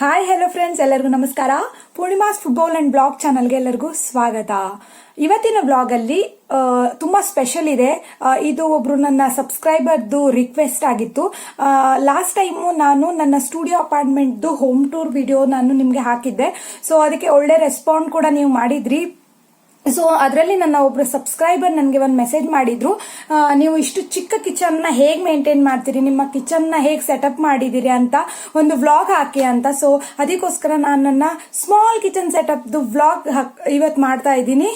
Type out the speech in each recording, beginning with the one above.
Hi hello friends ಎಲ್ಲರಿಗೂ ನಮಸ್ಕಾರ. Poornima's football and blog ಚಾನಲ್ಗೆ ಎಲ್ಲರಿಗೂ ಸ್ವಾಗತ. ಇವತ್ತಿನ ಬ್ಲಾಗ್ ಅಲ್ಲಿ ತುಂಬಾ ಸ್ಪೆಷಲ್ ಇದೆ. ಇದು ಒಬ್ರು ನನ್ನ ಸಬ್ಸ್ಕ್ರೈಬರ್ದು ರಿಕ್ವೆಸ್ಟ್ ಆಗಿತ್ತು. ಲಾಸ್ಟ್ ಟೈಮು ನಾನು ನನ್ನ ಸ್ಟುಡಿಯೋ ಅಪಾರ್ಟ್ಮೆಂಟ್ದು ಹೋಮ್ ಟೂರ್ ವಿಡಿಯೋ ನಾನು ನಿಮಗೆ ಹಾಕಿದ್ದೆ. ಸೊ ಅದಕ್ಕೆ ಒಳ್ಳೆ ರೆಸ್ಪಾಂಡ್ ಕೂಡ ನೀವು ಮಾಡಿದ್ರಿ. ಸೊ ಅದರಲ್ಲಿ ನನ್ನ ಒಬ್ರು ಸಬ್ಸ್ಕ್ರೈಬರ್ ನನಗೆ ಒಂದು ಮೆಸೇಜ್ ಮಾಡಿದ್ರು ನೀವು ಇಷ್ಟು ಚಿಕ್ಕ ಕಿಚನ್ನ ಹೇಗೆ ಮೇಂಟೈನ್ ಮಾಡ್ತೀರಿ? ನಿಮ್ಮ ಕಿಚನ್ನ ಹೇಗೆ ಸೆಟಪ್ ಮಾಡಿದಿರಿ ಅಂತ ಒಂದು ವ್ಲಾಗ್ ಹಾಕಿ ಅಂತ. ಸೊ ಅದಕ್ಕೋಸ್ಕರ ನಾನು ನನ್ನ ಸ್ಮಾಲ್ ಕಿಚನ್ ಸೆಟಪ್ದು ವ್ಲಾಗ್ ಇವತ್ತು ಮಾಡ್ತಾ ಇದ್ದೀನಿ.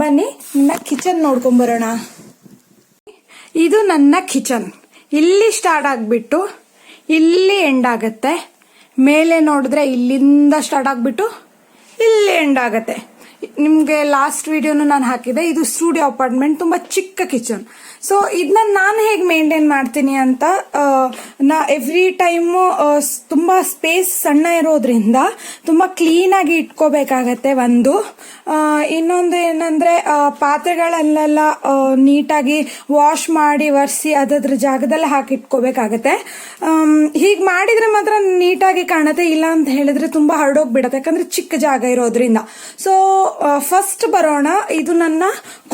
ಬನ್ನಿ, ನನ್ನ ಕಿಚನ್ ನೋಡ್ಕೊಂಬರೋಣ. ಇದು ನನ್ನ ಕಿಚನ್ ಇಲ್ಲಿ ಸ್ಟಾರ್ಟ್ ಆಗಿಬಿಟ್ಟು, ಇಲ್ಲಿ ಎಂಡ್ ಆಗುತ್ತೆ. ಮೇಲೆ ನೋಡಿದ್ರೆ ಇಲ್ಲಿಂದ ಸ್ಟಾರ್ಟ್ ಆಗಿಬಿಟ್ಟು, ಇಲ್ಲಿ ಎಂಡ್ ಆಗುತ್ತೆ. ನಿಮಗೆ ಲಾಸ್ಟ್ ವಿಡಿಯೋನು ನಾನು ಹಾಕಿದೆ ಇದು ಸ್ಟುಡಿಯೋ ಅಪಾರ್ಟ್ಮೆಂಟ್ ತುಂಬ ಚಿಕ್ಕ ಕಿಚನ್ ಸೊ ಇದನ್ನ ನಾನು ಹೇಗೆ ಮೇಂಟೈನ್ ಮಾಡ್ತೀನಿ ಅಂತ ನಾ ಎವ್ರಿ ಟೈಮು ತುಂಬ ಸ್ಪೇಸ್ ಸಣ್ಣ ಇರೋದ್ರಿಂದ ತುಂಬ ಕ್ಲೀನಾಗಿ ಇಟ್ಕೋಬೇಕಾಗತ್ತೆ ಒಂದು. ಇನ್ನೊಂದು ಏನಂದರೆ ಪಾತ್ರೆಗಳಲ್ಲೆಲ್ಲ ನೀಟಾಗಿ ವಾಶ್ ಮಾಡಿ, ಒರೆಸಿ ಅದರ ಜಾಗದಲ್ಲಿ ಹಾಕಿ ಇಟ್ಕೋಬೇಕಾಗತ್ತೆ. ಹೀಗೆ ಮಾಡಿದರೆ ಮಾತ್ರ ನೀಟಾಗಿ ಕಾಣುತ್ತೆ, ಇಲ್ಲ ಅಂತ ಹೇಳಿದ್ರೆ ತುಂಬ ಹರಡೋಗ್ಬಿಡತ್ತೆ, ಯಾಕಂದರೆ ಚಿಕ್ಕ ಜಾಗ ಇರೋದ್ರಿಂದ. ಸೊ ಫಸ್ಟ್ ಬರೋಣ, ಇದು ನನ್ನ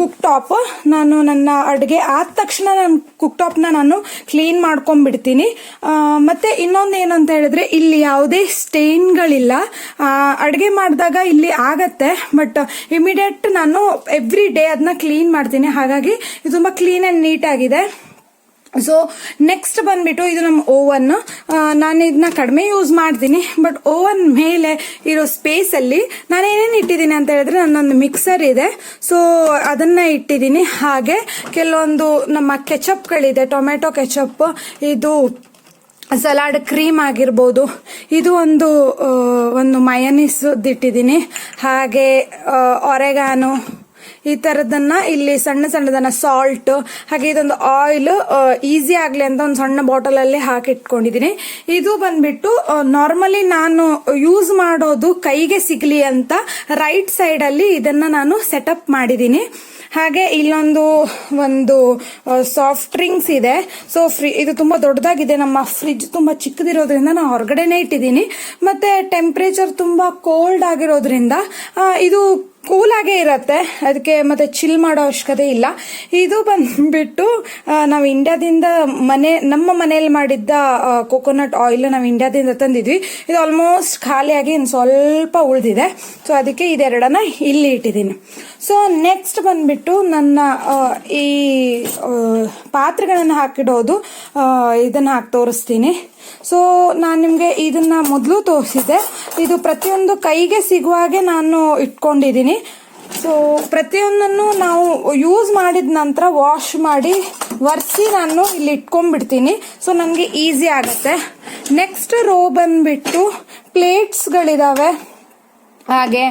ಕುಕ್ ಟಾಪ್ ನಾನು ನನ್ನ ಅಡುಗೆ ಆದ ತಕ್ಷಣ ನಾನು ಕುಕ್ ಟಾಪ್ನ ನಾನು ಕ್ಲೀನ್ ಮಾಡ್ಕೊಂಡ್ಬಿಡ್ತೀನಿ. ಮತ್ತು ಇನ್ನೊಂದು ಏನಂತ ಹೇಳಿದ್ರೆ ಇಲ್ಲಿ ಯಾವುದೇ ಸ್ಟೇನ್ಗಳಿಲ್ಲ. ಅಡುಗೆ ಮಾಡಿದಾಗ ಇಲ್ಲಿ ಆಗತ್ತೆ, ಬಟ್ ಇಮಿಡಿಯೇಟ್ ನಾನು ಎವ್ರಿ ಡೇ ಅದನ್ನ ಕ್ಲೀನ್ ಮಾಡ್ತೀನಿ. ಹಾಗಾಗಿ ಇದು ತುಂಬ ಕ್ಲೀನ್ ಆ್ಯಂಡ್ ನೀಟಾಗಿದೆ ಸೊ ನೆಕ್ಸ್ಟ್ ಬಂದ್ಬಿಟ್ಟು ಇದು ನಮ್ಮ ಓವನ್ ನಾನು ಇದನ್ನ ಕಡಿಮೆ ಯೂಸ್ ಮಾಡ್ತೀನಿ ಬಟ್ ಓವನ್ ಮೇಲೆ ಇರೋ ಸ್ಪೇಸ್ ಅಲ್ಲಿ ನಾನು ಏನೇನು ಇಟ್ಟಿದ್ದೀನಿ ಅಂತ ಹೇಳಿದ್ರೆ ನನ್ನೊಂದು ಮಿಕ್ಸರ್ ಇದೆ. ಸೊ ಅದನ್ನ ಇಟ್ಟಿದ್ದೀನಿ. ಹಾಗೆ ಕೆಲವೊಂದು ನಮ್ಮ ಕೆಚಪ್ಗಳಿದೆ ಟೊಮೆಟೊ ಕೆಚಪ್ ಇದು ಸಲಾಡ್ ಕ್ರೀಮ್ ಆಗಿರ್ಬೋದು. ಇದು ಒಂದು ಒಂದು ಮಯನೀಸ್ ಇಟ್ಟಿದ್ದೀನಿ. ಹಾಗೆ ಒರೆಗಾನು ಈ ಥರದನ್ನ ಇಲ್ಲಿ ಸಣ್ಣ ಸಣ್ಣದನ್ನ ಸಾಲ್ಟ್ ಹಾಗೆ ಇದೊಂದು ಆಯಿಲ್ ಈಸಿ ಆಗಲಿ ಅಂತ ಒಂದು ಸಣ್ಣ ಬಾಟಲಲ್ಲಿ ಹಾಕಿ ಇಟ್ಕೊಂಡಿದ್ದೀನಿ ಇದು ಬಂದ್ಬಿಟ್ಟು ನಾರ್ಮಲಿ ನಾನು ಯೂಸ್ ಮಾಡೋದು ಕೈಗೆ ಸಿಗಲಿ ಅಂತ ರೈಟ್ ಸೈಡಲ್ಲಿ ಇದನ್ನ ನಾನು ಸೆಟಪ್ ಮಾಡಿದ್ದೀನಿ. ಹಾಗೆ ಇಲ್ಲೊಂದು, ಒಂದು ಸಾಫ್ಟ್ ಡ್ರಿಂಕ್ಸ್ ಇದೆ. ಸೊ ಫ್ರಿ ಇದು ತುಂಬಾ ದೊಡ್ಡದಾಗಿದೆ. ನಮ್ಮ ಫ್ರಿಜ್ ತುಂಬಾ ಚಿಕ್ಕದಿರೋದ್ರಿಂದ ನಾನು ಹೊರಗಡೆನೆ ಇಟ್ಟಿದ್ದೀನಿ. ಮತ್ತೆ ಟೆಂಪ್ರೇಚರ್ ತುಂಬಾ ಕೋಲ್ಡ್ ಆಗಿರೋದ್ರಿಂದ ಇದು ಕೂಲ್ ಇರುತ್ತೆ. ಅದಕ್ಕೆ ಮತ್ತೆ ಚಿಲ್ ಮಾಡೋ ಅವಶ್ಯಕತೆ ಇಲ್ಲ. ಇದು ಬಂದ್ಬಿಟ್ಟು ನಾವು ಇಂಡಿಯಾದಿಂದ ಮನೆ, ನಮ್ಮ ಮನೆಯಲ್ಲಿ ಮಾಡಿದ್ದ ಕೋಕೋನಟ್ ಆಯಿಲ್ ನಾವು ಇಂಡಿಯಾದಿಂದ ತಂದಿದ್ವಿ. ಇದು ಆಲ್ಮೋಸ್ಟ್ ಖಾಲಿಯಾಗಿ ಇನ್ನು ಸ್ವಲ್ಪ ಉಳಿದಿದೆ. ಸೊ ಅದಕ್ಕೆ ಇದೆರಡನ್ನ ಇಲ್ಲಿ ಇಟ್ಟಿದ್ದೀನಿ. ಸೊ ನೆಕ್ಸ್ಟ್ ಬಂದ್ಬಿಟ್ಟು ನನ್ನ ಈ ಪಾತ್ರೆಗಳನ್ನು ಹಾಕಿಡೋದು ಇದನ್ನ ಹಾಕಿ ತೋರಿಸ್ತೀನಿ. ಸೊ ನಾನು ನಿಮಗೆ ಇದನ್ನ ಮೊದಲು ತೋರಿಸಿದ್ದೆ. ಇದು ಪ್ರತಿಯೊಂದು ಕೈಗೆ ಸಿಗುವ ಹಾಗೆ ನಾನು ಇಟ್ಕೊಂಡಿದ್ದೀನಿ. ಸೊ ಪ್ರತಿಯೊಂದನ್ನು ನಾವು ಯೂಸ್ ಮಾಡಿದ ನಂತರ ವಾಶ್ ಮಾಡಿ ಒರೆಸಿ ನಾನು ಇಲ್ಲಿ ಇಟ್ಕೊಂಡ್ಬಿಡ್ತೀನಿ. ಸೊ ನನಗೆ ಈಸಿ ಆಗುತ್ತೆ. ನೆಕ್ಸ್ಟ್ ರೋ ಬಂದ್ಬಿಟ್ಟು ಪ್ಲೇಟ್ಸ್ಗಳಿದಾವೆ ಹಾಗೆ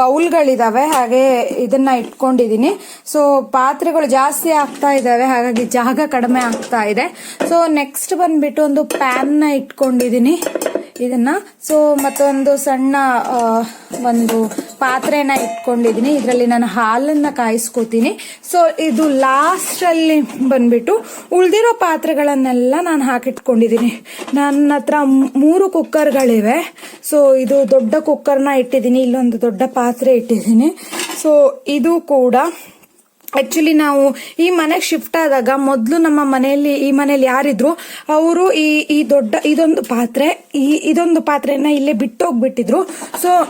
ಬೌಲ್ಗಳಿದಾವೆ, ಹಾಗೆ ಇದನ್ನ ಇಟ್ಕೊಂಡಿದ್ದೀನಿ ಸೊ ಪಾತ್ರೆಗಳು ಜಾಸ್ತಿ ಆಗ್ತಾ ಇದ್ದಾವೆ ಹಾಗಾಗಿ ಜಾಗ ಕಡಿಮೆ ಆಗ್ತಾ ಇದೆ. ಸೊ ನೆಕ್ಸ್ಟ್ ಬಂದ್ಬಿಟ್ಟು ಒಂದು ಪ್ಯಾನ್ನ ಇಟ್ಕೊಂಡಿದ್ದೀನಿ ಇದನ್ನ. ಸೊ ಮತ್ತೊಂದು ಸಣ್ಣ ಒಂದು ಪಾತ್ರೆನ ಇಟ್ಕೊಂಡಿದ್ದೀನಿ ಇದರಲ್ಲಿ ನಾನು ಹಾಲನ್ನ ಕಾಯಿಸ್ಕೋತೀನಿ. ಸೊ ಇದು ಲಾಸ್ಟ್ ಅಲ್ಲಿ ಬಂದ್ಬಿಟ್ಟು ಉಳ್ದಿರೋ ಪಾತ್ರೆಗಳನ್ನೆಲ್ಲ ನಾನು ಹಾಕಿಟ್ಕೊಂಡಿದ್ದೀನಿ ನನ್ನ ಹತ್ರ ಮೂರು ಕುಕ್ಕರ್ಗಳಿವೆ. ಸೊ ಇದು ದೊಡ್ಡ ಕುಕ್ಕರ್ನ ಇಟ್ಟಿದ್ದೀನಿ ಇಲ್ಲೊಂದು ದೊಡ್ಡ ಪಾತ್ರೆ ಇಟ್ಟಿದ್ದೀನಿ ಸೊ ಇದು ಕೂಡ ಆಕ್ಚುಲಿ ನಾವು ಈ ಮನೆಗೆ ಶಿಫ್ಟ್ ಆದಾಗ ಮೊದಲು ನಮ್ಮ ಮನೆಯಲ್ಲಿ, ಈ ಮನೇಲಿ ಯಾರಿದ್ರು, ಅವರು ಈ ಈ ದೊಡ್ಡ, ಇದೊಂದು ಪಾತ್ರೆ, ಈ, ಇದೊಂದು ಪಾತ್ರೆನ ಇಲ್ಲೇ ಬಿಟ್ಟೋಗ್ಬಿಟ್ಟಿದ್ರು. ಸೊ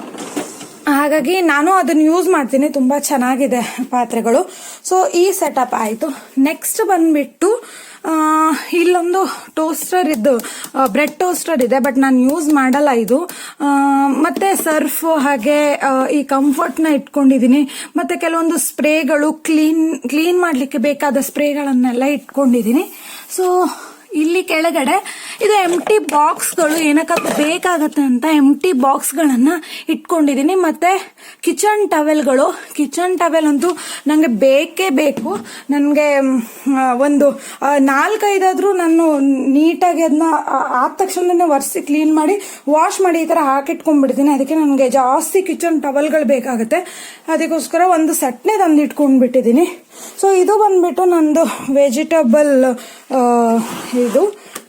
ಹಾಗಾಗಿ ನಾನು ಅದನ್ನು ಯೂಸ್ ಮಾಡ್ತೀನಿ. ತುಂಬ ಚೆನ್ನಾಗಿದೆ ಪಾತ್ರೆಗಳು. ಸೊ ಈ ಸೆಟಪ್ ಆಯಿತು. ನೆಕ್ಸ್ಟ್ ಬಂದ್ಬಿಟ್ಟು ಇಲ್ಲೊಂದು ಟೋಸ್ಟರ್ ಇದ್ದು ಬ್ರೆಡ್ ಟೋಸ್ಟರ್ ಇದೆ ಬಟ್ ನಾನು ಯೂಸ್ ಮಾಡಲ್ಲ ಇದು. ಮತ್ತೆ ಸರ್ಫ್ ಹಾಗೆ ಈ ಕಂಫರ್ಟ್ನ ಇಟ್ಕೊಂಡಿದ್ದೀನಿ ಮತ್ತೆ ಕೆಲವೊಂದು ಸ್ಪ್ರೇಗಳು ಕ್ಲೀನ್ ಕ್ಲೀನ್ ಮಾಡಲಿಕ್ಕೆ ಬೇಕಾದ ಸ್ಪ್ರೇಗಳನ್ನೆಲ್ಲ ಇಟ್ಕೊಂಡಿದ್ದೀನಿ ಸೊ ಇಲ್ಲಿ ಕೆಳಗಡೆ ಇದು ಎಂ ಟಿ ಬಾಕ್ಸ್ಗಳು ಏನಕ್ಕ ಬೇಕಾಗತ್ತೆ ಅಂತ ಎಂ ಟಿ ಬಾಕ್ಸ್ಗಳನ್ನು ಇಟ್ಕೊಂಡಿದ್ದೀನಿ. ಮತ್ತೆ ಕಿಚನ್ ಟವೆಲ್ಗಳು ಕಿಚನ್ ಟವೆಲ್ ಅಂತೂ ನನಗೆ ಬೇಕೇ ಬೇಕು. ನನಗೆ ಒಂದು ನಾಲ್ಕೈದಾದರೂ ನಾನು ನೀಟಾಗಿ ಅದನ್ನ ಆದ ತಕ್ಷಣನೇ ಒರೆಸಿ ಕ್ಲೀನ್ ಮಾಡಿ ವಾಶ್ ಮಾಡಿ ಈ ಥರ ಹಾಕಿಟ್ಕೊಂಡ್ಬಿಡ್ತೀನಿ. ಅದಕ್ಕೆ ನನಗೆ ಜಾಸ್ತಿ ಕಿಚನ್ ಟವೆಲ್ಗಳು ಬೇಕಾಗುತ್ತೆ. ಅದಕ್ಕೋಸ್ಕರ ಒಂದು ಸೆಟ್ನೇ ತಂದು ಇಟ್ಕೊಂಡ್ಬಿಟ್ಟಿದ್ದೀನಿ ಸೊ ಇದು ಬಂದ್ಬಿಟ್ಟು ನಂದು ವೆಜಿಟೇಬಲ್ ಇದು.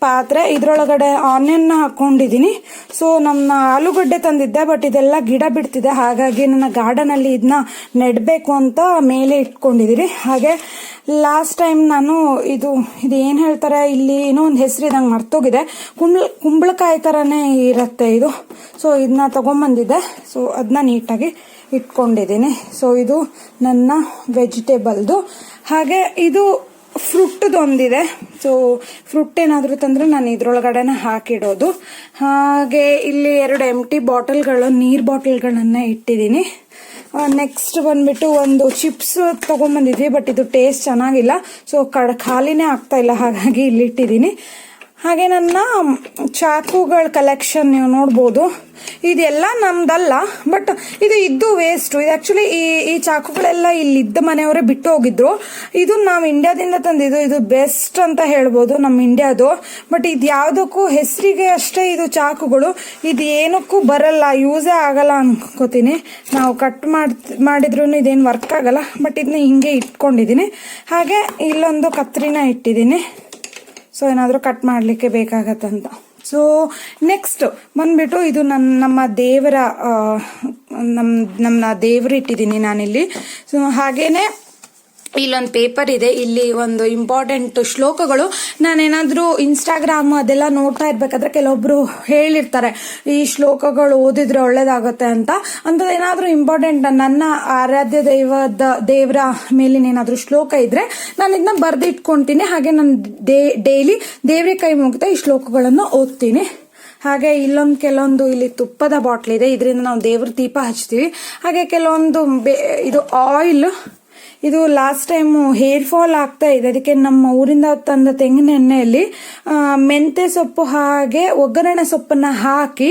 ಪಾತ್ರೆ, ಇದ್ರೊಳಗಡೆ ಆನಿಯನ್ ಹಾಕೊಂಡಿದ್ದೀನಿ ಸೊ ನಮ್ಮ ಆಲೂಗಡ್ಡೆ ತಂದಿದ್ದೆ ಬಟ್ ಇದೆಲ್ಲ ಗಿಡ ಬಿಡ್ತಿದೆ. ಹಾಗಾಗಿ ನನ್ನ ಗಾರ್ಡನ್ ಅಲ್ಲಿ ಇದನ್ನ ನೆಡಬೇಕು ಅಂತ ಮೇಲೆ ಇಟ್ಕೊಂಡಿದ್ದೀನಿ ಹಾಗೆ ಲಾಸ್ಟ್ ಟೈಮ್ ನಾನು ಇದು ಇದು ಏನು ಹೇಳ್ತಾರೆ, ಇಲ್ಲಿ ಏನೋ ಒಂದು ಹೆಸರು ಇದಂಗೆ ಮರ್ತೋಗಿದೆ. ಕುಂಬಳ ಕುಂಬಳಕಾಯಿ ಥರನೇ ಇರುತ್ತೆ ಇದು. ಸೊ ಇದನ್ನ ತಗೊಂಬಂದಿದ್ದೆ. ಸೊ ಅದನ್ನ ನೀಟಾಗಿ ಇಟ್ಕೊಂಡಿದ್ದೀನಿ ಸೊ ಇದು ನನ್ನ ವೆಜಿಟೇಬಲ್ದು ಹಾಗೆ ಇದು ಫ್ರೂಟ್ದೊಂದಿದೆ. ಸೊ ಫ್ರೂಟ್ ಏನಾದರೂ ತಂದ್ರೆ ನಾನು ಇದರೊಳಗಡೆನ ಹಾಕಿಡೋದು. ಹಾಗೆ ಇಲ್ಲಿ ಎರಡು ಎಂಟಿ ಬಾಟಲ್ಗಳು, ನೀರು ಬಾಟಲ್ಗಳನ್ನು ಇಟ್ಟಿದ್ದೀನಿ. ನೆಕ್ಸ್ಟ್ ಬಂದ್ಬಿಟ್ಟು ಒಂದು ಚಿಪ್ಸ್ ತೊಗೊಂಬಂದಿದ್ವಿ ಬಟ್ ಇದು ಟೇಸ್ಟ್ ಚೆನ್ನಾಗಿಲ್ಲ. ಸೊ ಕಡ, ಖಾಲಿನೇ ಆಗ್ತಾ ಇಲ್ಲ, ಹಾಗಾಗಿ ಇಲ್ಲಿ ಇಟ್ಟಿದ್ದೀನಿ. ಹಾಗೆ ನನ್ನ ಚಾಕುಗಳ ಕಲೆಕ್ಷನ್ ನೀವು ನೋಡ್ಬೋದು. ಇದೆಲ್ಲ ನಮ್ದಲ್ಲ ಬಟ್ ಇದು ಇದ್ದು ವೇಸ್ಟ್ ಇದು ಆಕ್ಚುಲಿ ಈ ಈ ಚಾಕುಗಳೆಲ್ಲ ಇಲ್ಲಿದ್ದ ಮನೆಯವರೇ ಬಿಟ್ಟು ಹೋಗಿದ್ರು. ಇದು ನಾವು ಇಂಡಿಯಾದಿಂದ ತಂದಿದ್ದು ಇದು ಬೆಸ್ಟ್ ಅಂತ ಹೇಳ್ಬೋದು ನಮ್ಮ ಇಂಡಿಯಾದು ಬಟ್ ಇದು ಯಾವುದಕ್ಕೂ ಹೆಸರಿಗೆ ಅಷ್ಟೇ ಇದು ಚಾಕುಗಳು. ಇದು ಏನಕ್ಕೂ ಬರಲ್ಲ ಯೂಸೇ ಆಗಲ್ಲ ಅನ್ಕೋತೀನಿ. ನಾವು ಕಟ್ ಮಾಡಿ ಮಾಡಿದ್ರೂ ಇದೇನು ವರ್ಕ್ ಆಗಲ್ಲ ಬಟ್ ಇದನ್ನ ಹಿಂಗೆ ಇಟ್ಕೊಂಡಿದ್ದೀನಿ. ಹಾಗೆ ಇಲ್ಲೊಂದು ಕತ್ರಿನ ಇಟ್ಟಿದ್ದೀನಿ. ಸೊ ಏನಾದರೂ ಕಟ್ ಮಾಡಲಿಕ್ಕೆ ಬೇಕಾಗತ್ತಂತ. ಸೊ ನೆಕ್ಸ್ಟ್ ಬಂದ್ಬಿಟ್ಟು ಇದು ನನ್ನ ನಮ್ಮ ದೇವರ ನಮ್ಮ ನಮ್ಮ ದೇವರು ಇಟ್ಟಿದ್ದೀನಿ ನಾನಿಲ್ಲಿ. ಸೊ ಹಾಗೇನೆ ಇಲ್ಲೊಂದು ಪೇಪರ್ ಇದೆ. ಇಲ್ಲಿ ಒಂದು ಇಂಪಾರ್ಟೆಂಟ್ ಶ್ಲೋಕಗಳು. ನಾನೇನಾದರೂ ಇನ್ಸ್ಟಾಗ್ರಾಮ್ ಅದೆಲ್ಲ ನೋಡ್ತಾ ಇರ್ಬೇಕಾದ್ರೆ ಕೆಲವೊಬ್ರು ಹೇಳಿರ್ತಾರೆ, ಈ ಶ್ಲೋಕಗಳು ಓದಿದ್ರೆ ಒಳ್ಳೇದಾಗುತ್ತೆ ಅಂತ. ಅಂಥದ್ದು ಏನಾದರೂ ಇಂಪಾರ್ಟೆಂಟ್ ನನ್ನ ಆರಾಧ್ಯ ದೈವದ ದೇವರ ಮೇಲಿನ ಏನಾದರೂ ಶ್ಲೋಕ ಇದ್ರೆ ನಾನು ಇದನ್ನ ಬರೆದಿಟ್ಕೊಂತೀನಿ. ಹಾಗೆ ನಾನು ಡೇ, ಡೈಲಿ ದೇವ್ರ ಕೈ ಮುಗ್ತಾ ಈ ಶ್ಲೋಕಗಳನ್ನು ಓದ್ತೀನಿ. ಹಾಗೆ ಇಲ್ಲೊಂದು ಕೆಲವೊಂದು ಇಲ್ಲಿ ತುಪ್ಪದ ಬಾಟ್ಲ್ ಇದೆ. ಇದರಿಂದ ನಾವು ದೇವ್ರ ದೀಪ ಹಚ್ತೀವಿ. ಹಾಗೆ ಕೆಲವೊಂದು ಬೇ- ಇದು ಆಯಿಲ್ ಇದು ಲಾಸ್ಟ್ ಟೈಮು ಹೇರ್ ಫಾಲ್ ಆಗ್ತಾ ಇದೆ. ಅದಕ್ಕೆ ನಮ್ಮ ಊರಿಂದ ತಂದ ತೆಂಗಿನ ಎಣ್ಣೆಯಲ್ಲಿ ಮೆಂತೆ ಸೊಪ್ಪು ಹಾಗೆ ಒಗ್ಗರಣೆ ಸೊಪ್ಪನ್ನ ಹಾಕಿ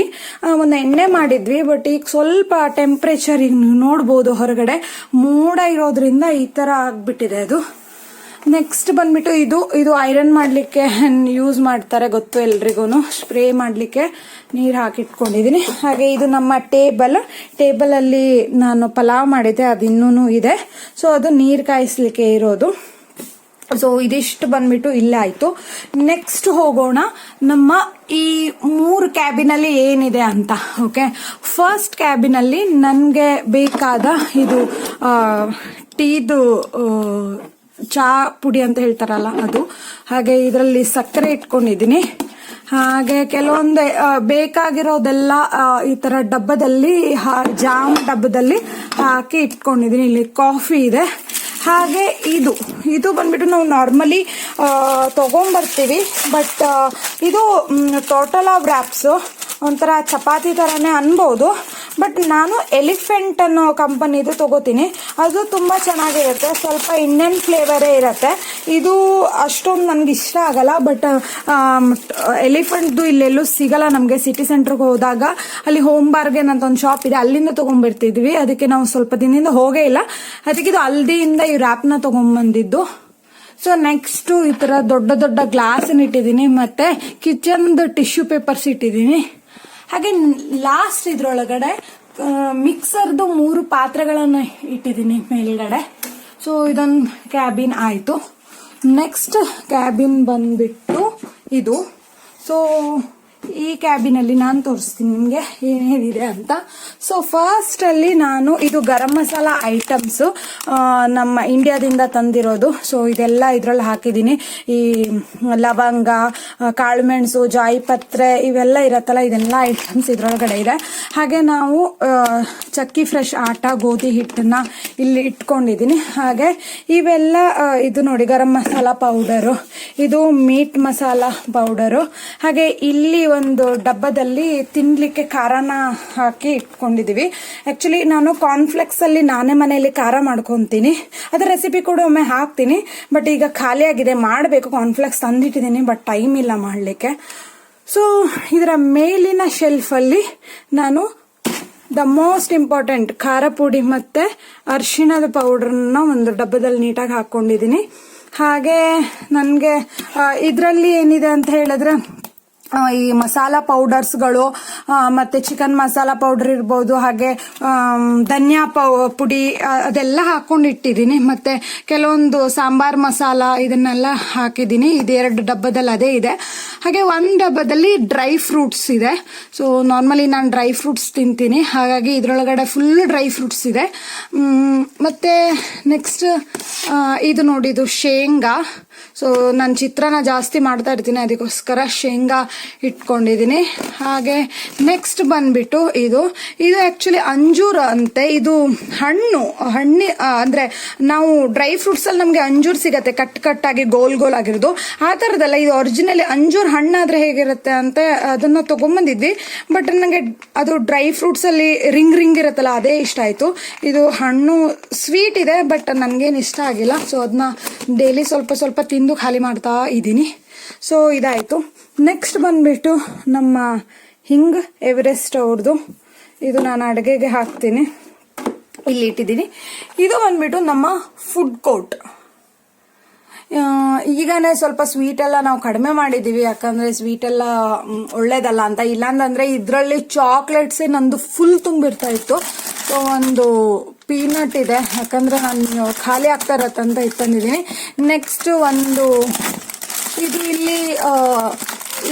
ಒಂದು ಎಣ್ಣೆ ಮಾಡಿದ್ವಿ. ಬಟ್ ಈಗ ಸ್ವಲ್ಪ ಟೆಂಪ್ರೇಚರ್ ಈಗ ನೀವು ನೋಡ್ಬೋದು ಹೊರಗಡೆ. ಮೋಡ ಇರೋದ್ರಿಂದ ಈ ತರ ಆಗ್ಬಿಟ್ಟಿದೆ ಅದು. ನೆಕ್ಸ್ಟ್ ಬಂದ್ಬಿಟ್ಟು ಇದು ಇದು ಐರನ್ ಮಾಡಲಿಕ್ಕೆ ಯೂಸ್ ಮಾಡ್ತಾರೆ ಗೊತ್ತು ಎಲ್ರಿಗೂ ಸ್ಪ್ರೇ ಮಾಡಲಿಕ್ಕೆ ನೀರು ಹಾಕಿಟ್ಕೊಂಡಿದ್ದೀನಿ ಹಾಗೆ ಇದು ನಮ್ಮ ಟೇಬಲ್ ಟೇಬಲಲ್ಲಿ ನಾನು ಪಲಾವ್ ಮಾಡಿದ್ದೆ, ಅದು ಇನ್ನೂ ಇದೆ. ಸೊ ಅದು ನೀರು ಕಾಯಿಸ್ಲಿಕ್ಕೆ ಇರೋದು. ಸೊ ಇದಿಷ್ಟು ಬಂದ್ಬಿಟ್ಟು ಇಲ್ಲೇ ಆಯ್ತು. ನೆಕ್ಸ್ಟ್ ಹೋಗೋಣ. ನಮ್ಮ ಈ ಮೂರು ಕ್ಯಾಬಿನಲ್ಲಿ ಏನಿದೆ ಅಂತ ಓಕೆ ಫಸ್ಟ್ ಕ್ಯಾಬಿನಲ್ಲಿ ನನಗೆ ಬೇಕಾದ ಇದು ಟೀದು ಆ, ಚಾ ಪುಡಿ ಅಂತ ಹೇಳ್ತಾರಲ್ಲ ಅದು. ಹಾಗೆ ಇದರಲ್ಲಿ ಸಕ್ಕರೆ ಇಟ್ಕೊಂಡಿದ್ದೀನಿ. ಹಾಗೆ ಕೆಲವೊಂದು ಬೇಕಾಗಿರೋದೆಲ್ಲ ಈ ಥರ ಡಬ್ಬದಲ್ಲಿ ಜಾಮ್ ಡಬ್ಬದಲ್ಲಿ ಹಾಕಿ ಇಟ್ಕೊಂಡಿದ್ದೀನಿ. ಇಲ್ಲಿ ಕಾಫಿ ಇದೆ. ಹಾಗೆ ಇದು ಇದು ಬಂದ್ಬಿಟ್ಟು ನಾವು ನಾರ್ಮಲಿ ತಗೊಂಬರ್ತೀವಿ. ಬಟ್ ಇದು ಟೋಟಲ್ ಆಫ್ ರ್ಯಾಪ್ಸು. ಒಂಥರ ಚಪಾತಿ ಥರನೇ ಅನ್ಬೋದು. ಬಟ್ ನಾನು ಎಲಿಫೆಂಟ್ ಅನ್ನೋ ಕಂಪನಿದು ತೊಗೋತೀನಿ. ಅದು ತುಂಬ ಚೆನ್ನಾಗಿರುತ್ತೆ. ಸ್ವಲ್ಪ ಇಂಡಿಯನ್ ಫ್ಲೇವರೇ ಇರುತ್ತೆ. ಇದು ಅಷ್ಟೊಂದು ನನಗೆ ಇಷ್ಟ ಆಗಲ್ಲ. ಬಟ್ ಎಲಿಫೆಂಟ್ದು ಇಲ್ಲೆಲ್ಲೂ ಸಿಗಲ್ಲ ನಮಗೆ. ಸಿಟಿ ಸೆಂಟ್ರಿಗೆ ಹೋದಾಗ ಅಲ್ಲಿ ಹೋಮ್ ಬಾರ್ಗೆನ್ ಅಂತ ಒಂದು ಶಾಪ್ ಇದೆ. ಅಲ್ಲಿಂದ ತೊಗೊಂಡ್ಬಿಡ್ತಿದ್ವಿ ಅದಕ್ಕೆ ನಾವು ಸ್ವಲ್ಪ ದಿನದಿಂದ ಹೋಗೇ ಇಲ್ಲ. ಅದಕ್ಕೆ ಇದು ಹಲ್ದಿಯಿಂದ ಈ ರ್ಯಾಪ್ನ ತೊಗೊಂಡ್ಬಂದಿದ್ದು. ಸೊ ನೆಕ್ಸ್ಟ್ ಈ ತರ ದೊಡ್ಡ ದೊಡ್ಡ ಗ್ಲಾಸ್ ಇಟ್ಟಿದ್ದೀನಿ. ಮತ್ತೆ ಕಿಚನ್ ಟಿಶ್ಯೂ ಪೇಪರ್ಸ್ ಇಟ್ಟಿದ್ದೀನಿ. ಹಾಗೆ ಲಾಸ್ಟ್ ಇದ್ರೊಳಗಡೆ ಮಿಕ್ಸರ್ದು ಮೂರು ಪಾತ್ರೆಗಳನ್ನು ಇಟ್ಟಿದ್ದೀನಿ ಮೇಲ್ಗಡೆ. ಸೊ ಇದೊಂದು ಕ್ಯಾಬಿನ್ ಆಯಿತು. ನೆಕ್ಸ್ಟ್ ಕ್ಯಾಬಿನ್ ಬಂದ್ಬಿಟ್ಟು ಇದು. ಸೊ ಈ ಕ್ಯಾಬಿನಲ್ಲಿ ನಾನು ತೋರಿಸ್ತೀನಿ ನಿಮಗೆ ಏನೇನಿದೆ ಅಂತ. ಸೊ ಫಸ್ಟ್ ಅಲ್ಲಿ ನಾನು ಇದು ಗರಂ ಮಸಾಲ ಐಟಮ್ಸ್ ನಮ್ಮ ಇಂಡಿಯಾದಿಂದ ತಂದಿರೋದು. ಸೊ ಇದೆಲ್ಲ ಇದ್ರಲ್ಲಿ ಹಾಕಿದ್ದೀನಿ. ಈ ಲವಂಗ ಕಾಳುಮೆಣಸು ಜಾಯಿಪತ್ರೆ ಇವೆಲ್ಲ ಇರತ್ತಲ್ಲ, ಇದೆಲ್ಲ ಐಟಮ್ಸ್ ಇದರೊಳಗಡೆ ಇದೆ. ಹಾಗೆ ನಾವು ಚಕ್ಕಿ ಫ್ರೆಶ್ ಆಟ, ಗೋಧಿ ಹಿಟ್ಟನ್ನ ಇಲ್ಲಿ ಇಟ್ಕೊಂಡಿದ್ದೀನಿ. ಹಾಗೆ ಇವೆಲ್ಲ ಇದು ನೋಡಿ ಗರಂ ಮಸಾಲ ಪೌಡರು ಇದು ಮೀಟ್ ಮಸಾಲ ಪೌಡರು ಹಾಗೆ ಇಲ್ಲಿ ಒಂದು ಡಬ್ಬದಲ್ಲಿ ತಿನ್ಲಿಕ್ಕೆ ಖಾರನ ಹಾಕಿ ಇಟ್ಕೊಂಡಿದ್ದೀವಿ ಆ್ಯಕ್ಚುಲಿ ನಾನು ಕಾರ್ನ್ಫ್ಲೆಕ್ಸಲ್ಲಿ ನಾನೇ ಮನೆಯಲ್ಲಿ ಖಾರ ಮಾಡ್ಕೊತೀನಿ. ಅದರ ರೆಸಿಪಿ ಕೂಡ ಒಮ್ಮೆ ಹಾಕ್ತೀನಿ. ಬಟ್ ಈಗ ಖಾಲಿಯಾಗಿದೆ, ಮಾಡಬೇಕು. ಕಾರ್ನ್ಫ್ಲೆಕ್ಸ್ ತಂದಿಟ್ಟಿದ್ದೀನಿ ಬಟ್ ಟೈಮ್ ಇಲ್ಲ ಮಾಡಲಿಕ್ಕೆ. ಸೊ ಇದರ ಮೇಲಿನ ಶೆಲ್ಫಲ್ಲಿ ನಾನು ದ ಮೋಸ್ಟ್ ಇಂಪಾರ್ಟೆಂಟ್ ಖಾರ ಪುಡಿ ಮತ್ತೆ ಅರಿಶಿಣದ ಪೌಡ್ರನ್ನ ಒಂದು ಡಬ್ಬದಲ್ಲಿ ನೀಟಾಗಿ ಹಾಕೊಂಡಿದ್ದೀನಿ ಹಾಗೆ ನನಗೆ ಇದರಲ್ಲಿ ಏನಿದೆ ಅಂತ ಹೇಳಿದ್ರೆ ಈ ಮಸಾಲ ಪೌಡರ್ಸ್ಗಳು ಮತ್ತು ಚಿಕನ್ ಮಸಾಲ ಪೌಡರ್ ಇರ್ಬೋದು, ಹಾಗೆ ಧನ್ಯಾ ಪೌ, ಪುಡಿ ಅದೆಲ್ಲ ಹಾಕೊಂಡು ಇಟ್ಟಿದ್ದೀನಿ ಮತ್ತೆ ಕೆಲವೊಂದು ಸಾಂಬಾರ್ ಮಸಾಲ ಇದನ್ನೆಲ್ಲ ಹಾಕಿದ್ದೀನಿ. ಇದು ಎರಡು ಡಬ್ಬದಲ್ಲಿ ಅದೇ ಇದೆ. ಹಾಗೆ ಒಂದು ಡಬ್ಬದಲ್ಲಿ ಡ್ರೈ ಫ್ರೂಟ್ಸ್ ಇದೆ. ಸೊ ನಾರ್ಮಲಿ ನಾನು ಡ್ರೈ ಫ್ರೂಟ್ಸ್ ತಿಂತೀನಿ. ಹಾಗಾಗಿ ಇದರೊಳಗಡೆ ಫುಲ್ ಡ್ರೈ ಫ್ರೂಟ್ಸ್ ಇದೆ. ಮತ್ತೆ ನೆಕ್ಸ್ಟ್ ಇದು ನೋಡಿದು ಶೇಂಗಾ. ಸೊ ನಾನು ಚಿತ್ರನ ಜಾಸ್ತಿ ಮಾಡ್ತಾ ಇರ್ತೀನಿ. ಅದಕ್ಕೋಸ್ಕರ ಶೇಂಗಾ ಇಟ್ಕೊಂಡಿದ್ದೀನಿ. ಹಾಗೆ ನೆಕ್ಸ್ಟ್ ಬಂದ್ಬಿಟ್ಟು ಇದು ಇದು ಆ್ಯಕ್ಚುಲಿ ಅಂಜೂರ ಅಂತೆ. ಇದು ಹಣ್ಣು, ಹಣ್ಣಿ ಅಂದರೆ ನಾವು ಡ್ರೈ ಫ್ರೂಟ್ಸಲ್ಲಿ ನಮಗೆ ಅಂಜೂರ್ ಸಿಗತ್ತೆ, ಕಟ್ ಕಟ್ಟಾಗಿ, ಗೋಲ್ ಗೋಲ್ ಆಗಿರೋದು. ಆ ಥರದಲ್ಲ ಇದು ಒರಿಜಿನಲಿ ಅಂಜೂರ್ ಹಣ್ಣಾದರೆ ಹೇಗಿರುತ್ತೆ ಅಂತ ಅದನ್ನು ತೊಗೊಂಬಂದಿದ್ವಿ. ಬಟ್ ನನಗೆ ಅದು ಡ್ರೈ ಫ್ರೂಟ್ಸಲ್ಲಿ ರಿಂಗ್ ರಿಂಗ್ ಇರುತ್ತಲ್ಲ, ಅದೇ ಇಷ್ಟ ಆಯಿತು. ಇದು ಹಣ್ಣು ಸ್ವೀಟ್ ಇದೆ ಬಟ್ ನನಗೇನು ಇಷ್ಟ ಆಗಿಲ್ಲ. ಸೊ ಅದನ್ನ ಡೈಲಿ ಸ್ವಲ್ಪ ಸ್ವಲ್ಪ ತಿಂದು ಖಾಲಿ ಮಾಡ್ತಾ ಇದ್ದೀನಿ. ಸೊ ಇದಾಯಿತು. ನೆಕ್ಸ್ಟ್ ಬಂದ್ಬಿಟ್ಟು ನಮ್ಮ ಹಿಂಗ್ ಎವರೆಸ್ಟ್ ಅವ್ರದ್ದು ಇದು ನಾನು ಅಡುಗೆಗೆ ಹಾಕ್ತೀನಿ. ಇಲ್ಲಿ ಇಟ್ಟಿದ್ದೀನಿ. ಇದು ಬಂದ್ಬಿಟ್ಟು ನಮ್ಮ ಫುಡ್ ಕೋರ್ಟ್ ಈಗನೇ ಸ್ವಲ್ಪ ಸ್ವೀಟ್ ಎಲ್ಲ ನಾವು ಕಡಿಮೆ ಮಾಡಿದ್ದೀವಿ. ಯಾಕಂದರೆ ಸ್ವೀಟ್ ಎಲ್ಲ ಒಳ್ಳೇದಲ್ಲ ಅಂತ. ಇಲ್ಲಾಂದ್ರೆ ಇದರಲ್ಲಿ ಚಾಕ್ಲೇಟ್ಸೇ ನಂದು ಫುಲ್ ತುಂಬಿರ್ತಾ ಇತ್ತು. ಸೊ ಒಂದು ಪೀನಟ್ ಇದೆ. ಯಾಕಂದರೆ ನಾನು ಖಾಲಿ ಆಗ್ತಾ ಇರತ್ತಂತ ಇತ್ತಂದಿದ್ದೀನಿ ನೆಕ್ಸ್ಟ್ ಒಂದು, ಇದು ಇಲ್ಲಿ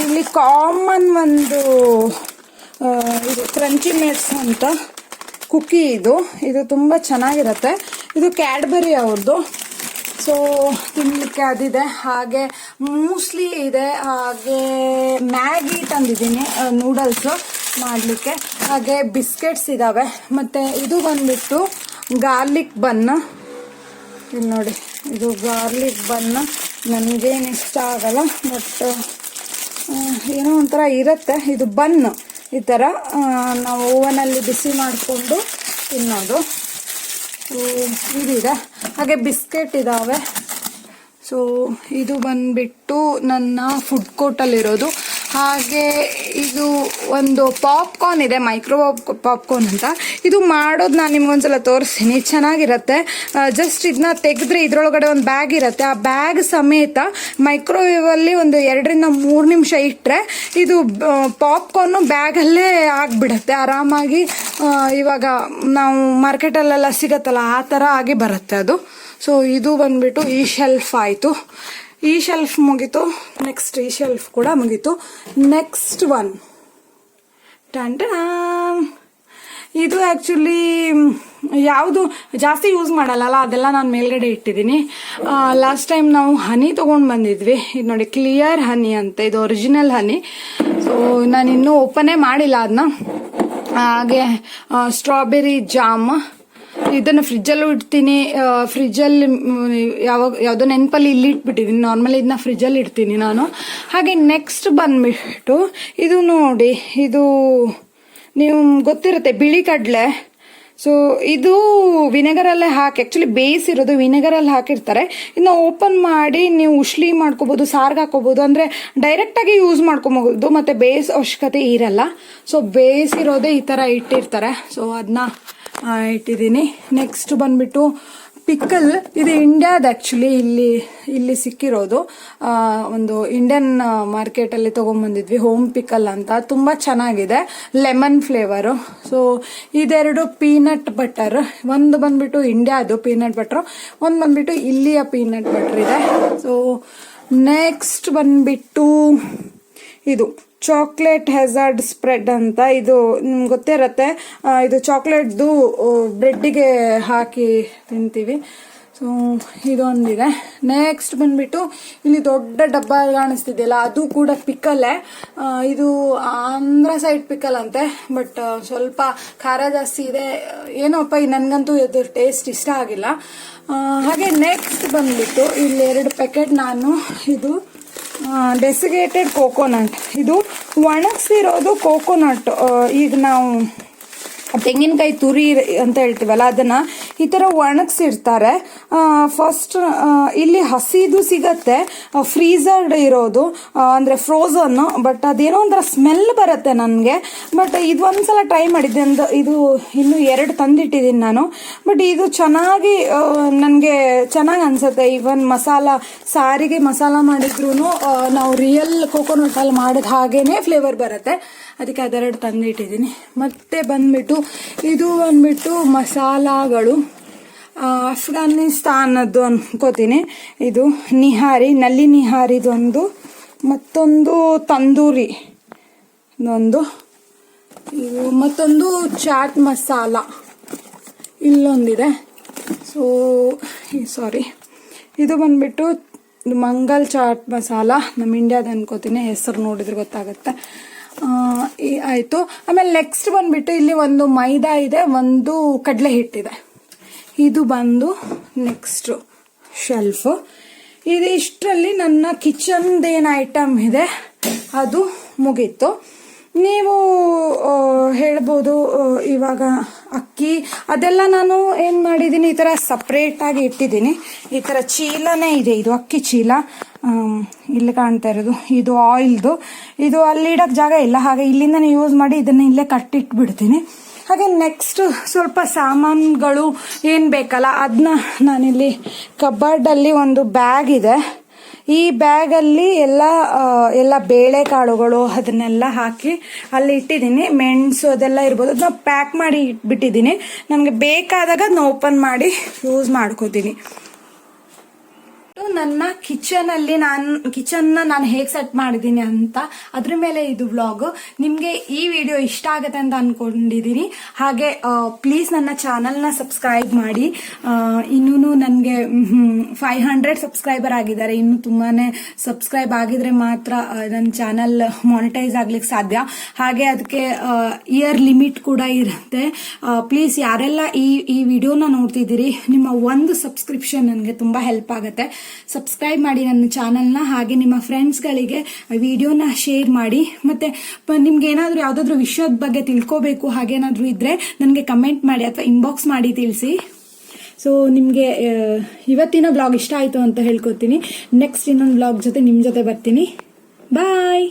ಇಲ್ಲಿ ಕಾಮನ್ ಒಂದು ಇದು ಕ್ರಂಚಿ ಮೇಟ್ಸ್ ಅಂತ ಕುಕ್ಕಿ ಇದು. ಇದು ತುಂಬ ಚೆನ್ನಾಗಿರುತ್ತೆ. ಇದು ಕ್ಯಾಡ್ಬರಿ ಅವ್ರದ್ದು ಸೊ ತಿನ್ನಲಿಕ್ಕೆ ಅದಿದೆ. ಹಾಗೆ ಮೂಸ್ಲಿ ಇದೆ. ಹಾಗೆ ಮ್ಯಾಗಿ ತಂದಿದ್ದೀನಿ ನೂಡಲ್ಸು ಮಾಡಲಿಕ್ಕೆ. ಹಾಗೆ ಬಿಸ್ಕೆಟ್ಸ್ ಇದ್ದಾವೆ ಮತ್ತು ಇದು ಬಂದ್ಬಿಟ್ಟು ಗಾರ್ಲಿಕ್ ಬನ್ ಇಲ್ಲಿ ನೋಡಿ, ಇದು ಗಾರ್ಲಿಕ್ ಬನ್ ನನಗೇನು ಇಷ್ಟ ಆಗಲ್ಲ ಬಟ್ ಏನೋ ಒಂಥರ ಇರುತ್ತೆ. ಇದು ಬನ್ ಈ ಥರ ನಾವು ಓವನಲ್ಲಿ ಬಿಸಿ ಮಾಡಿಕೊಂಡು ತಿನ್ನೋದು. ಇದಿದೆ. ಹಾಗೆ ಬಿಸ್ಕೆಟ್ ಇದ್ದಾವೆ ಸೊ ಇದು ಬಂದುಬಿಟ್ಟು ನನ್ನ ಫುಡ್ ಕೋರ್ಟಲ್ಲಿರೋದು ಹಾಗೆ ಇದು ಒಂದು ಪಾಪ್ಕಾರ್ನ್ ಇದೆ ಮೈಕ್ರೋ ಪಾಪ್ಕಾರ್ನ್ ಅಂತ. ಇದು ಮಾಡೋದು ನಾನು ನಿಮ್ಗೊಂದ್ಸಲ ತೋರಿಸ್ತೀನಿ. ಚೆನ್ನಾಗಿರುತ್ತೆ. ಜಸ್ಟ್ ಇದನ್ನ ತೆಗೆದ್ರೆ ಇದರೊಳಗಡೆ ಒಂದು ಬ್ಯಾಗ್ ಇರುತ್ತೆ. ಆ ಬ್ಯಾಗ್ ಸಮೇತ ಮೈಕ್ರೋವೇವಲ್ಲಿ ಒಂದು ಎರಡರಿಂದ ಮೂರು ನಿಮಿಷ ಇಟ್ಟರೆ ಇದು ಪಾಪ್ಕಾರ್ನು ಬ್ಯಾಗಲ್ಲೇ ಆಗಿಬಿಡುತ್ತೆ. ಆರಾಮಾಗಿ ಇವಾಗ ನಾವು ಮಾರ್ಕೆಟಲ್ಲೆಲ್ಲ ಸಿಗತ್ತಲ್ಲ, ಆ ಥರ ಆಗಿ ಬರುತ್ತೆ ಅದು. ಸೊ ಇದು ಬಂದ್ಬಿಟ್ಟು ಈ ಶೆಲ್ಫ್ ಆಯಿತು. ಈ ಶೆಲ್ಫ್ ಮುಗೀತು. ನೆಕ್ಸ್ಟ್ ಈ ಶೆಲ್ಫ್ ಕೂಡ ಮುಗೀತು. ನೆಕ್ಸ್ಟ್ ಒನ್ ಟಂಟನ್ ಇದು ಆ್ಯಕ್ಚುಲಿ ಯಾವುದು ಜಾಸ್ತಿ ಯೂಸ್ ಮಾಡಲ್ಲಲ್ಲ, ಅದೆಲ್ಲ ನಾನು ಮೇಲ್ಗಡೆ ಇಟ್ಟಿದ್ದೀನಿ. ಲಾಸ್ಟ್ ಟೈಮ್ ನಾವು ಹನಿ ತೊಗೊಂಡು ಬಂದಿದ್ವಿ. ಇದು ನೋಡಿ ಕ್ಲಿಯರ್ ಹನಿ ಅಂತ, ಇದು ಒರಿಜಿನಲ್ ಹನಿ ಸೊ ನಾನು ಇನ್ನೂ ಓಪನೇ ಮಾಡಿಲ್ಲ ಅದನ್ನ ಹಾಗೆ ಸ್ಟ್ರಾಬೆರಿ ಜಾಮ್. ಇದನ್ನು ಫ್ರಿಜ್ಜಲ್ಲೂ ಇಡ್ತೀನಿ. ಫ್ರಿಜ್ಜಲ್ಲಿ ಯಾವಾಗ ಯಾವುದೋ ನೆನಪಲ್ಲಿ ಇಲ್ಲಿ ಇಟ್ಬಿಟ್ಟಿದ್ದೀನಿ ನಾರ್ಮಲಿ ಇದನ್ನ ಫ್ರಿಜ್ಜಲ್ಲಿ ಇಡ್ತೀನಿ ನಾನು. ಹಾಗೆ ನೆಕ್ಸ್ಟ್ ಬಂದ್ಬಿಟ್ಟು, ಇದು ನೋಡಿ, ಇದು ನೀವು ಗೊತ್ತಿರುತ್ತೆ ಬಿಳಿ ಕಡಲೆ. ಸೊ ಇದು ವಿನೆಗರಲ್ಲೇ ಹಾಕಿ ಆ್ಯಕ್ಚುಲಿ ಬೇಯಿಸಿರೋದು ವಿನೆಗರಲ್ಲಿ ಹಾಕಿರ್ತಾರೆ. ಇನ್ನು ಓಪನ್ ಮಾಡಿ ನೀವು ಉಶ್ಲಿ ಮಾಡ್ಕೋಬೋದು, ಸಾರ್ಗೆ ಹಾಕೋಬೋದು. ಅಂದರೆ ಡೈರೆಕ್ಟಾಗಿ ಯೂಸ್ ಮಾಡ್ಕೊಬೋದು. ಮತ್ತು ಬೇಯಿಸೋ ಅವಶ್ಯಕತೆ ಇರಲ್ಲ. ಸೊ ಬೇಯಿಸಿರೋದೇ ಈ ಥರ ಇಟ್ಟಿರ್ತಾರೆ. ಸೊ ಅದನ್ನ ಇಟ್ಟಿದ್ದೀನಿ ನೆಕ್ಸ್ಟ್ ಬಂದ್ಬಿಟ್ಟು ಪಿಕಲ್, ಇದು ಇಂಡಿಯಾದ ಆ್ಯಕ್ಚುಲಿ ಇಲ್ಲಿ ಇಲ್ಲಿ ಸಿಕ್ಕಿರೋದು. ಒಂದು ಇಂಡಿಯನ್ ಮಾರ್ಕೆಟಲ್ಲಿ ತೊಗೊಂಬಂದಿದ್ವಿ ಹೋಮ್ ಪಿಕಲ್ ಅಂತ. ತುಂಬ ಚೆನ್ನಾಗಿದೆ ಲೆಮನ್ ಫ್ಲೇವರು ಸೊ ಇದೆರಡು ಪೀನಟ್ ಬಟರ್ ಒಂದು ಬಂದ್ಬಿಟ್ಟು ಇಂಡಿಯಾದು ಪೀನಟ್ ಬಟ್ರು ಒಂದು ಬಂದ್ಬಿಟ್ಟು ಇಲ್ಲಿಯ ಪೀನಟ್ ಬಟ್ರ್ ಇದೆ. ಸೊ ನೆಕ್ಸ್ಟ್ ಬಂದ್ಬಿಟ್ಟು ಇದು. ಚಾಕ್ಲೇಟ್ ಹೆಝಾರ್ಡ್ ಸ್ಪ್ರೆಡ್ ಅಂತ ಇದು ನಿಮ್ಗೆ ಆ, ಇದು ಚಾಕ್ಲೇಟ್ದು ಬ್ರೆಡ್ಡಿಗೆ ಹಾಕಿ ತಿಂತೀವಿ. ಸೊ ಇದೊಂದಿದೆ. ನೆಕ್ಸ್ಟ್ ಬಂದ್ಬಿಟ್ಟು ಇಲ್ಲಿ ದೊಡ್ಡ ಡಬ್ಬ ಕಾಣಿಸ್ತಿದೆಯಲ್ಲ ಅದು ಕೂಡ ಪಿಕ್ಕಲ್ಲೇ ಆ, ಇದು ಆಂಧ್ರ ಸೈಡ್ ಪಿಕ್ಕಲ್ ಅಂತೆ ಬಟ್ ಸ್ವಲ್ಪ ಖಾರ ಜಾಸ್ತಿ ಇದೆ. ಏನೋಪ್ಪ ನನಗಂತೂ ಇದು ಟೇಸ್ಟ್ ಇಷ್ಟ ಆಗಿಲ್ಲ. ಹಾಗೆ ನೆಕ್ಸ್ಟ್ ಬಂದ್ಬಿಟ್ಟು ಇಲ್ಲಿ ಎರಡು ಪ್ಯಾಕೆಟ್ ನಾನು ಇದು ಡೆಸಿಗೇಟೆಡ್ ಕೋಕೋನಟ್ ಇದು ಒಣಗಿಸಿರೋದು ಕೋಕೋನಟ್ ಈಗ ನಾವು ತೆಂಗಿನಕಾಯಿ ತುರಿ ಅಂತ ಹೇಳ್ತೀವಲ್ಲ, ಅದನ್ನ ಈ ಥರ ಒಣಗಿಸಿರ್ತಾರೆ. ಫಸ್ಟ್ ಇಲ್ಲಿ ಹಸಿದು ಸಿಗತ್ತೆ. ಫ್ರೀಸರ್ಡ್ ಇರೋದು ಅಂದರೆ ಫ್ರೋಸನ್ ಬಟ್ ಅದೇನೋ ಒಂಥರ ಸ್ಮೆಲ್ ಬರುತ್ತೆ ನನಗೆ. ಬಟ್ ಇದು ಒಂದ್ಸಲ ಟ್ರೈ ಮಾಡಿದ್ದೆ. ಅಂದ, ಇದು ಇನ್ನು ಎರಡು ತಂದಿಟ್ಟಿದ್ದೀನಿ ನಾನು. ಬಟ್ ಇದು ಚೆನ್ನಾಗಿ ನನಗೆ ಚೆನ್ನಾಗಿ ಅನ್ಸುತ್ತೆ. ಈವನ್ ಮಸಾಲ, ಸಾರಿಗೆ ಮಸಾಲ ಮಾಡಿದ್ರು ನಾವು ರಿಯಲ್ ಕೋಕೋನಟ್ ಅಲ್ಲಿ ಮಾಡಿದ ಹಾಗೇನೆ ಫ್ಲೇವರ್ ಬರುತ್ತೆ. ಅದಕ್ಕೆ ಅದೆರಡು ತಂದಿಟ್ಟಿದ್ದೀನಿ. ಮತ್ತೆ ಬಂದ್ಬಿಟ್ಟು ಇದು ಬಂದ್ಬಿಟ್ಟು ಮಸಾಲಾಗಳು. ಅಫ್ಘಾನಿಸ್ತಾನದ್ದು ಅನ್ಕೋತೀನಿ. ಇದು ನಿಹಾರಿ, ನಲ್ಲಿ ನಿಹಾರಿದೊಂದು, ಮತ್ತೊಂದು ತಂದೂರಿ ಇದೊಂದು ಇದು ಮತ್ತೊಂದು ಚಾಟ್ ಮಸಾಲ ಇಲ್ಲೊಂದಿದೆ. ಸೊ ಸಾರಿ ಇದು ಬಂದ್ಬಿಟ್ಟು ಮಂಗಲ್ ಚಾಟ್ ಮಸಾಲ. ನಮ್ಮ ಇಂಡಿಯಾದ ಅನ್ಕೋತೀನಿ. ಹೆಸರು ನೋಡಿದ್ರೆ ಗೊತ್ತಾಗುತ್ತೆ. ಆಯಿತು. ಆಮೇಲೆ ನೆಕ್ಸ್ಟ್ ಬಂದುಬಿಟ್ಟು ಇಲ್ಲಿ ಒಂದು ಮೈದಾ ಇದೆ, ಒಂದು ಕಡಲೆ ಹಿಟ್ಟಿದೆ. ಇದು ಬಂದು ನೆಕ್ಸ್ಟು ಶೆಲ್ಫು ಇದು ಇಷ್ಟರಲ್ಲಿ ನನ್ನ ಕಿಚನ್ದೇನು ಐಟಮ್ ಇದೆ? ಅದು ಮುಗೀತು. ನೀವು ಹೇಳ್ಬೋದು ಇವಾಗ ಅಕ್ಕಿ. ಅದೆಲ್ಲ ನಾನು ಏನು ಮಾಡಿದ್ದೀನಿ, ಈ ಥರ ಸಪ್ರೇಟಾಗಿ ಇಟ್ಟಿದ್ದೀನಿ. ಈ ಥರ ಚೀಲನೇ ಇದೆ, ಇದು ಅಕ್ಕಿ ಚೀಲ. ಇಲ್ಲಿ ಕಾಣ್ತಾ ಇರೋದು, ಇದು ಆಯಿಲ್ದು ಇದು ಅಲ್ಲಿ ಇಡೋಕ್ಕೆ ಜಾಗ ಇಲ್ಲ, ಹಾಗೆ ಇಲ್ಲಿಂದನೇ ಯೂಸ್ ಮಾಡಿ ಇದನ್ನು ಇಲ್ಲೇ ಕಟ್ಟಿಟ್ಬಿಡ್ತೀನಿ. ಹಾಗೆ ನೆಕ್ಸ್ಟ್ ಸ್ವಲ್ಪ ಸಾಮಾನುಗಳು ಏನು ಬೇಕಲ್ಲ ಅದನ್ನ ನಾನಿಲ್ಲಿ ಕಬರ್ಡಲ್ಲಿ ಒಂದು ಬ್ಯಾಗ್ ಇದೆ. ಈ ಬ್ಯಾಗಲ್ಲಿ ಎಲ್ಲ ಎಲ್ಲ ಬೇಳೆಕಾಳುಗಳು ಅದನ್ನೆಲ್ಲ ಹಾಕಿ ಅಲ್ಲಿ ಇಟ್ಟಿದ್ದೀನಿ. ಮೆಣಸು ಅದೆಲ್ಲ ಇರ್ಬೋದು. ಅದನ್ನ ಪ್ಯಾಕ್ ಮಾಡಿ ಇಟ್ಬಿಟ್ಟಿದ್ದೀನಿ. ನಮಗೆ ಬೇಕಾದಾಗ ಅದನ್ನ ಓಪನ್ ಮಾಡಿ ಯೂಸ್ ಮಾಡ್ಕೋತೀನಿ. ನನ್ನ ಕಿಚನ್ ಅಲ್ಲಿ ನಾನು ಕಿಚನ್ ನಾನು ಹೇಗೆ ಸೆಟ್ ಮಾಡಿದ್ದೀನಿ ಅಂತ ಅದ್ರ ಮೇಲೆ ಇದು ವ್ಲಾಗ್ ನಿಮಗೆ ಈ ವಿಡಿಯೋ ಇಷ್ಟ ಆಗುತ್ತೆ ಅಂತ ಅನ್ಕೊಂಡಿದ್ದೀನಿ ಹಾಗೆ ಪ್ಲೀಸ್ ನನ್ನ ಚಾನಲ್ನ ಸಬ್ಸ್ಕ್ರೈಬ್ ಮಾಡಿ. ಇನ್ನೂ ನನಗೆ ಫೈವ್ ಹಂಡ್ರೆಡ್ ಸಬ್ಸ್ಕ್ರೈಬರ್ ಆಗಿದ್ದಾರೆ. ಇನ್ನು ತುಂಬಾನೇ ಸಬ್ಸ್ಕ್ರೈಬ್ ಆಗಿದ್ರೆ ಮಾತ್ರ ನನ್ನ ಚಾನಲ್ ಮಾನಿಟೈಸ್ ಆಗ್ಲಿಕ್ಕೆ ಸಾಧ್ಯ. ಹಾಗೆ ಅದಕ್ಕೆ ಇಯರ್ ಲಿಮಿಟ್ ಕೂಡ ಇರುತ್ತೆ. ಪ್ಲೀಸ್ ಯಾರೆಲ್ಲ ಈ ಈ ವಿಡಿಯೋನ ನೋಡ್ತಿದ್ದೀರಿ, ನಿಮ್ಮ ಒಂದು ಸಬ್ಸ್ಕ್ರಿಪ್ಷನ್ ನನಗೆ ತುಂಬ ಹೆಲ್ಪ್ ಆಗುತ್ತೆ. ಸಬ್ಸ್ಕ್ರೈಬ್ ಮಾಡಿ ನನ್ನ ಚಾನಲ್ನ ಹಾಗೆ ನಿಮ್ಮ ಫ್ರೆಂಡ್ಸ್ಗಳಿಗೆ ವಿಡಿಯೋನ ಶೇರ್ ಮಾಡಿ. ಮತ್ತೆ ನಿಮ್ಗೆ ಏನಾದರೂ ಯಾವುದಾದ್ರೂ ವಿಷಯದ ಬಗ್ಗೆ ತಿಳ್ಕೋಬೇಕು ಹಾಗೇನಾದರೂ ಇದ್ರೆ ನನಗೆ ಕಮೆಂಟ್ ಮಾಡಿ ಅಥವಾ ಇನ್ಬಾಕ್ಸ್ ಮಾಡಿ ತಿಳಿಸಿ. ಸೊ ನಿಮಗೆ ಇವತ್ತಿನ ಬ್ಲಾಗ್ ಇಷ್ಟ ಆಯಿತು ಅಂತ ಹೇಳ್ಕೊತೀನಿ. ನೆಕ್ಸ್ಟ್ ಇನ್ನೊಂದು ಬ್ಲಾಗ್ ಜೊತೆ ನಿಮ್ಮ ಜೊತೆ ಬರ್ತೀನಿ. ಬಾಯ್